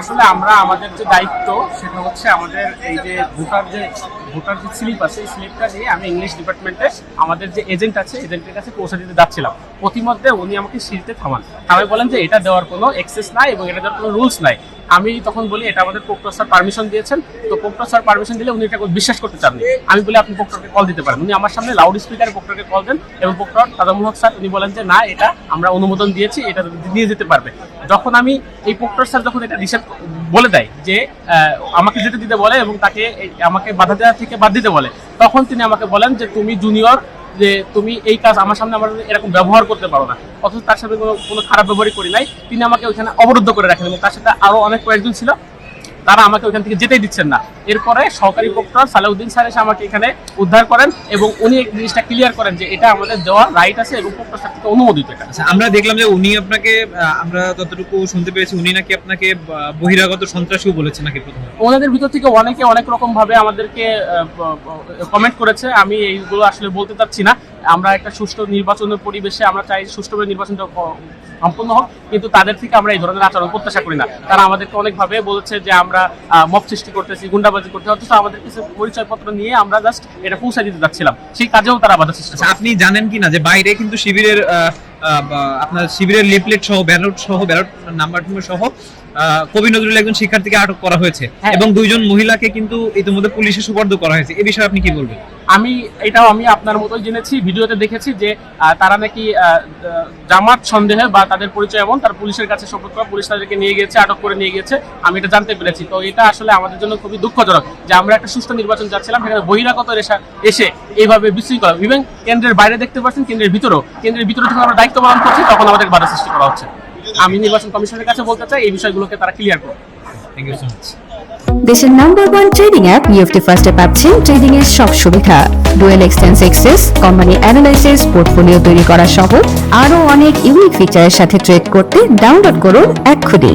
আসলে আমরা আমাদের যে দায়িত্ব, সেটা হচ্ছে আমাদের এই যে ভোটার যে ভোটার যে স্লিপ আছে, এই স্লিপটা নিয়ে আমি ইংলিশ ডিপার্টমেন্টে আমাদের যে এজেন্ট আছে এজেন্টের কাছে পৌঁছে দিতে যাচ্ছিলাম। প্রতিমধ্যে উনি আমাকে সিঁড়িতে থামান। থামাই বলেন যে, এটা দেওয়ার কোনো এক্সেস নাই এবং এটা দেওয়ার কোনো রুলস নাই। আমি তখন বলি, এটা আমাদের প্রক্টর স্যার পারমিশন দিয়েছেন। তো প্রক্টর স্যার পারমিশন দিলে উনি এটা বিশ্বাস করতে চাননি। আমি বলি, আপনি প্রক্টরকে কল দিতে পারেন। উনি আমার সামনে লাউড স্পিকারে প্রক্টরকে কল দেন এবং প্রক্টর তাজামুল হক স্যার, উনি বলেন যে, না, এটা আমরা অনুমোদন দিয়েছি, এটা নিয়ে যেতে পারবে। যখন আমি এই প্রক্টর স্যার যখন এটা নিষেধ বলে দেয় যে আমাকে যেতে দিতে বলে এবং তাকে, আমাকে বাধা দেওয়া থেকে বাদ দিতে বলে, তখন তিনি আমাকে বলেন যে, তুমি জুনিয়র যে তুমি এই কাজ আমার সামনে আমার এরকম ব্যবহার করতে পারো না। অথচ তার সাথে কোনো কোনো খারাপ ব্যবহারই করি নাই। তিনি আমাকে ওইখানে অবরুদ্ধ করে রাখেন। এবং তার সাথে আরও অনেক কয়েকজন ছিল। তারা আমাকে ওইখান থেকে যেতেই দিচ্ছেন না। এরপরে সহকারী প্রক্টর সালাউদ্দিন স্যার এসে আমাকে এখানে উদ্ধার করেন এবং উনি এই জিনিসটা ক্লিয়ার করেন যে এটা আমাদের দেওয়ার রাইট আছে এবং প্রক্টর স্যার থেকে অনুমোদিত এটা। আচ্ছা আমরা দেখলাম যে উনি আপনাকে আমরা যতটুকু শুনতে পেরেছি উনি নাকি আপনাকে বহিরাগত সন্ত্রাসীও বলেছেন নাকি প্রথমে? ওনাদের ভিতর থেকে অনেকে অনেক রকম ভাবে আমাদেরকে কমেন্ট করেছে। আমি এইগুলো আসলে বলতে চাচ্ছি না। আমরা একটা সুষ্ঠু নির্বাচনের পরিবেশে আমরা চাই সুষ্ঠুভাবে নির্বাচনটা সম্পূর্ণ হোক, কিন্তু তাদের থেকে আমরা এই ধরনের আচরণ প্রত্যাশা করি না। তারা আমাদেরকে অনেকভাবে বলেছে যে আমরা মব সৃষ্টি করতেছি, গুন্ডাবাজি করতে অথচ আমাদের কিছু পরিচয়পত্র নিয়ে আমরা জাস্ট এটা পৌঁছে দিতে যাচ্ছিলাম। সেই কাজেও তারা বাধা সৃষ্টি আচ্ছা আপনি জানেন কি না যে বাইরে কিন্তু শিবিরের আপনার শিবিরের লিফলেট সহ ব্যালট সহ ব্যালট নাম্বার সহ কবি নজরুল একজন শিক্ষার্থীকে আটক করা হয়েছে হ্যাঁ। এবং দুইজন মহিলাকে কিন্তু ইতিমধ্যে পুলিশে সুপর্দ করা হয়েছে। এ বিষয়ে আপনি কি বলবেন? আমি এটাও আমি আপনার মতোই জেনেছি ভিডিওতে দেখেছি যে তারা নাকি জামাত সন্দেহে বা তাদের পরিচয় এমন তার পুলিশের কাছে সম্পর্ক পুলিশ তাদেরকে নিয়ে গিয়েছে আটক করে নিয়ে গিয়েছে। আমি এটা জানতে পেরেছি। তো এটা আসলে আমাদের জন্য খুবই দুঃখজনক যে আমরা একটা সুষ্ঠু নির্বাচন চাচ্ছিলাম সেখানে বহিরাগত এসে এইভাবে বিশৃঙ্খলা ইভেন কেন্দ্রের বাইরে দেখতে পাচ্ছেন কেন্দ্রের ভিতরেও। কেন্দ্রের ভিতরে যখন আমরা দায়িত্ব পালন তখন আমাদের বাধা সৃষ্টি করা হচ্ছে। আমি নির্বাচন কমিশনের কাছে বলতে চাই, এই বিষয়গুলোকে তারা ক্লিয়ার করুন থ্যাংক ইউ সো মাচ দেশের number one trading app UFT ফার্স্টে পাচ্ছেন ট্রেডিং এর সব সুবিধা। Dual exchange access company analysis portfolio তৈরি করা সহ আরও অনেক ইউনিক ফিচারের সাথে ট্রেড করতে ডাউনলোড করুন এক্ষুনি।